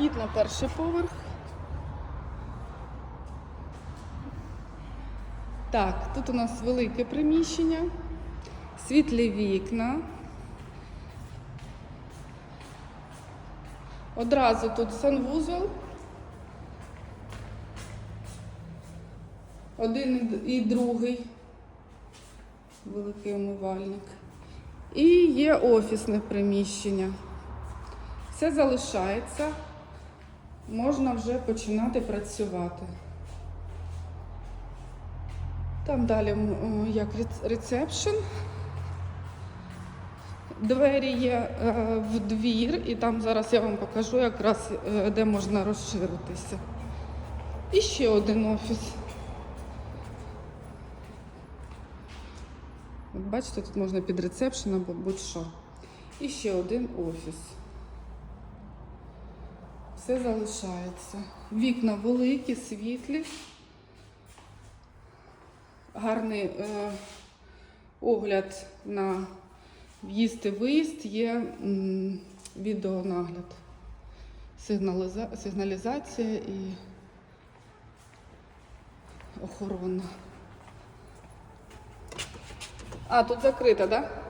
Вхід на перший поверх. Так, тут у нас велике приміщення, світлі вікна. Одразу тут санвузол. Один і другий великий умивальник. І є офісне приміщення. Все залишається. Можна вже починати працювати. Там далі як рец- рецепшн. Двері є е, в двір, і там зараз я вам покажу якраз, е, де можна розширитися. І ще один офіс. От бачите, тут можна під рецепшн або будь-що. І ще один офіс. Все залишається. Вікна великі, світлі. Гарний е, огляд на в'їзд і виїзд є м, відеонагляд, сигналіза, сигналізація і охорона. А, тут закрита, так? Да?